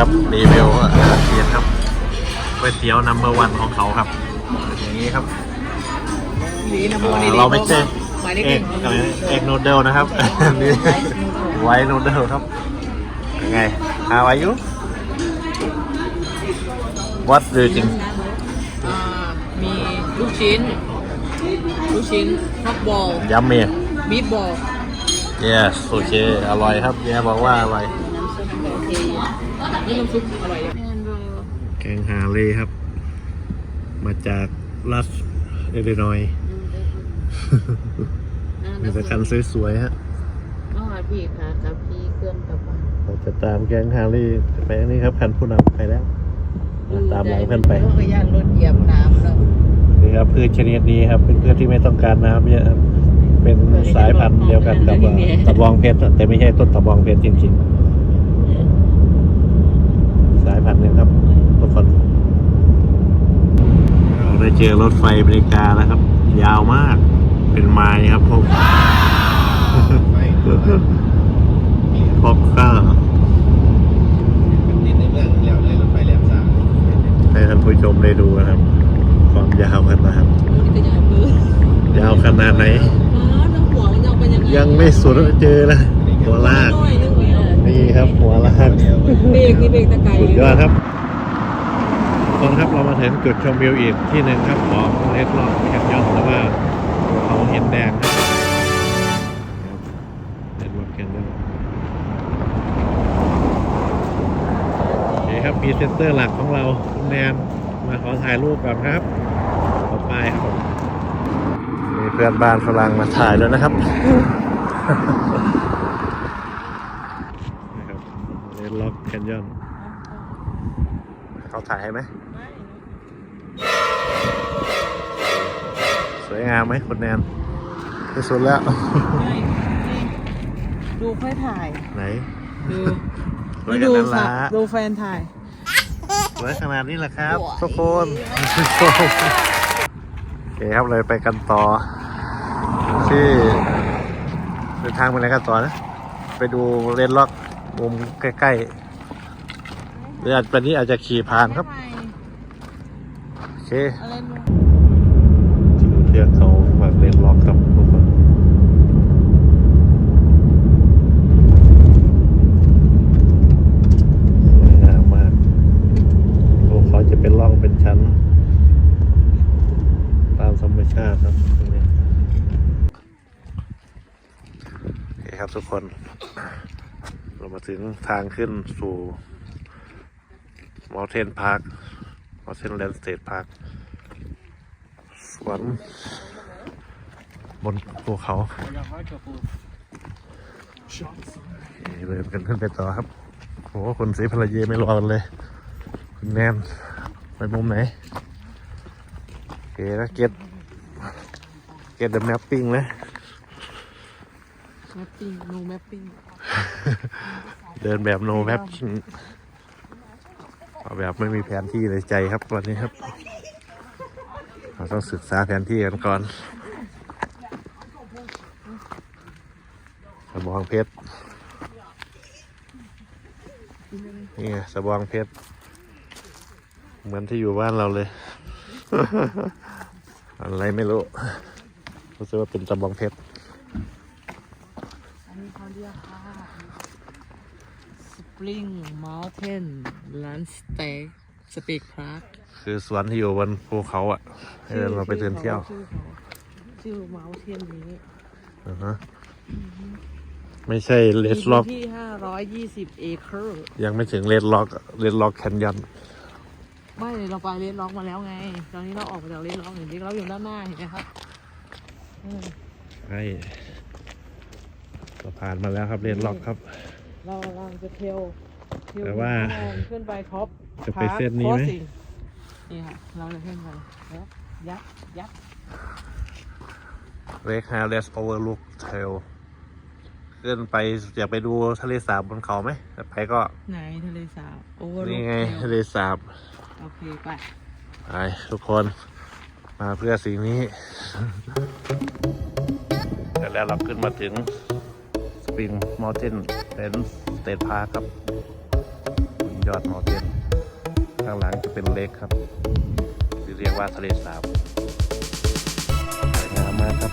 ครับรีวิวอาเซียนครับก๋วยเตี๋ยวนัมเบอร์วันของเขาครับเป็นอย่างนี้ครับหลีนะโมอ่านี่เราไม่ใช่หมายเลขเอหกนึ่งอะไรนะเอกนูเดิลนะครับนี่ไวนูเดิลครับยังไง How are you What do you think อ่ามีลูกชิ้น ลูกชิ้นฮอกบอล Yummy บีฟบอล Yes โอเค อร่อยครับแย่บอกว่าอร่อย น้ำซุปโอเคนี่น้ำซุปอร่อยเลยแกงฮาเล่ครับ มาจากรัฐเอลินอยส์มีแต่คันสวยๆฮะน้องอาพี่ค่ะกับพี่เครื่องกับบ้านเราจะตามแกงฮารี่ไปนี่ครับคันผู้นำไปแล้วตามหลังเพื่อนไปเพราะว่าย่านรถเหยียบน้ำแล้วนี่ครับพืชชนิดนี้ครับเป็นพืชที่ไม่ต้องการน้ำเยอะครับเป็นสายพันธุ์เดียวกันกับเอ่อตะบองเพชรแต่ไม่ใช่ต้นตะบองเพชรจริงๆ สายพันธุ์หนึงครับทุกคน เราได้เจอรถไฟอเมริกาแล้วครับ ยาวมากเป็นไม้ครับพวกพวกก็ติดในเมืองแล้วเลยรถไฟแหลมสามให้ท่านผู้ชมได้ดูนะครับ ความยาวขนาดนี่ก็ยาวมือยาวขนาดไหนอ๋อน้องหัวมันยาวเป็นยังไงยังไม่สุดเจอนะหัวลากน้อยนึงเลยอะนี่ครับหัวลากเบรกนี่เบรกตะไคร้สุดยอดครับทุกค นครับเรามาถึงจุดชมวิวอีกที่หนึ่งครับของเลสลองแคนยอนหรือว่าเขาเห็นแดงครับเลสลองแคนยอนโอเคครับพรีเซนเตอร์หลักของเราคุณแนนมาขอถ่ายรูปก่อนครับขอไปครับผมมีเพื่อนบ้านฝรั่งมาถ่ายแล้วนะครับนะครับเลนล็อกแคนยอน เขาถ่ายให้ไหมสวยงามไหมคุณแนนที่สุดแล้ว ดูค่อยถ่าย ไหน ดูสวยกันนั้นค่ะละดูแฟนถ่ายสวยขนาดนี้แหละครับโอ้ยทุกคนโอเคครับเลยไปกันต่อ ที่เดินทางไปไหนกันต่อนะ ไปดูเลนล็อกมุมใกล้ ๆ หรืออาจวันนี้อาจจะขี่ผ่านครับ โอเคอะไรนู่นถึงเทือกเขาฝากเลนล็อกครับทุกคนสวยงามมากภูเขาจะเป็นร่องเป็นชั้น ตามธรรมชาติครับตรงนี้โอเคครับทุกคน เรามาถึงทางขึ้นสู่ Mountain Park Mountain Landscape Park สวนบนภูเขานี่เลยกันขึ้นไปต่อครับโหคนสีภรรยาไม่รอกันเลย คุณแนนไปมุมไหนโอเคแล้วเก็ตเก็ตเดอะแมปปิ้งนะแมปปิ้งนูแมปปิ้งเดินแบบโนแมปปิ้ง เอาแบบไม่มีแผนที่เลยใจครับวันนี้ครับ เราต้องศึกษาแผนที่กันก่อนสบองเพชรนี่ไงสบองเพชรเหมือนที่อยู่บ้านเราเลย อะไรไม่รู้รู้สึกว่าเป็นสบองเพชรอันนี้เขาเรียก ว่า Spring Mountain Lunch Steak Steak Park คือสวนที่อยู่บนภูเขาอะให้เราไปเดินเที่ยวชื่อเขาชื่อ Mountain นี้อ่าฮะไม่ใช่เลสล็อกมีพื้นที่520เอเคอร์ยังไม่ถึงเลดล็อกเลดล็อกแคนยอนไม่เราไปเลนล็อกมาแล้วไง ตอนนี้เราออกมาจากเลนล็อกเห็นดิเราอยู่ด้านหน้าเห็นไหมครับเออใช่เราผ่านมาแล้วครับเลดล็อกครับ เรากำลังจะเทลเทลแต่ว่าขึ้นไปท็อปจะไปเส้นนี้ไหมนี่ค่ะเราจะขึ้นไปแล้วยักษ์ยักษ์เลคฮาเลสโอเวอร์ลุกเทลขึ้นไปอยากไปดูทะเลสาบบนเขาไหมแต่ไปก็ ไหนทะเลสาบโอเวอร์นี่ไงทะเลสาบ โอเค ไป ไป ทุกคนมาเพื่อสิ่งนี้แล้วเราขึ้นมาถึงส ปริงมอ u เทนเป็นสเตทพาร์ครับยอดมอเทนข้างหลังจะเป็นเล็กครับหรือเรียกว่าทะเลสาบสวยงามมากครับ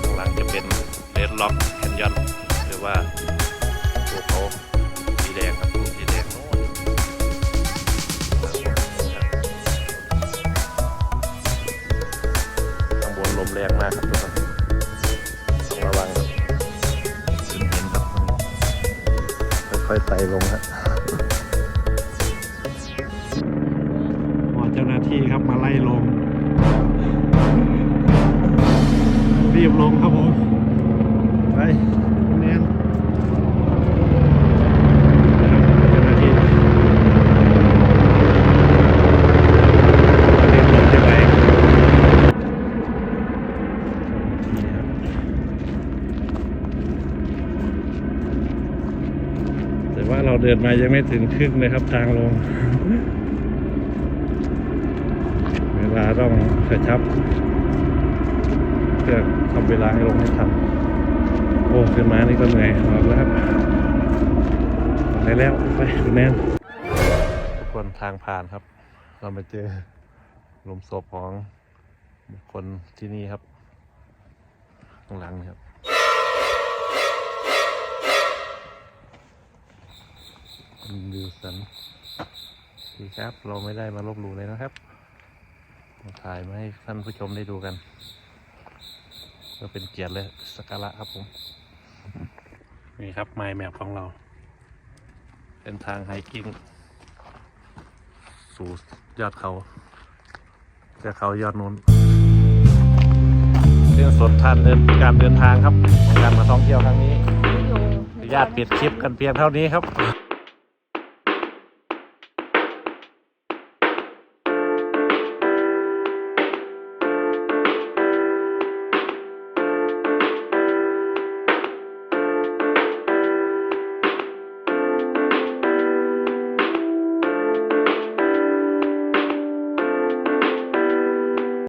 ข้างหลังจะเป็นเ e ดล็อกแคนยอนหรือว่า ค่อยๆไต่ลงครับพอเจ้าหน้าที่ครับมาไล่ลง รีบลงครับผม ไปเนียนเจ้าหน้าที่เรียนลงจะไปนี่ครับแต่ ว่าเราเดินมายังไม่ถึงครึ่งเลยครับทางลง เวลาต้องกระชับ เพื่อทำเวลาให้ลงให้ทันโอ้ขึ้นมานี่ก็เหนื่อยออกแล้วครับไปแล้วไปคุณแนนทุกคนทางผ่านครับ เรามาเจอหลุมศพของคคลที่นี่ครับข้างหลังครับ วิวสันดีครับ เราไม่ได้มาลบหลู่เลยนะครับมาถ่ายมาให้ท่านผู้ชมได้ดูกัน ก็เป็นเกียรติเลยสักการะครับผม นี่ครับไมล์แมปของเรา เป็นทางไฮกิ้ง สู่ยอดเขาเจะเขายอดนู้นเรื่องสดทันเดินการเดินทางครับในการมาท่องเที่ยวครั้งนี้อยู่อนุญาตปิดคลิปกันเพียงเท่านี้ครับ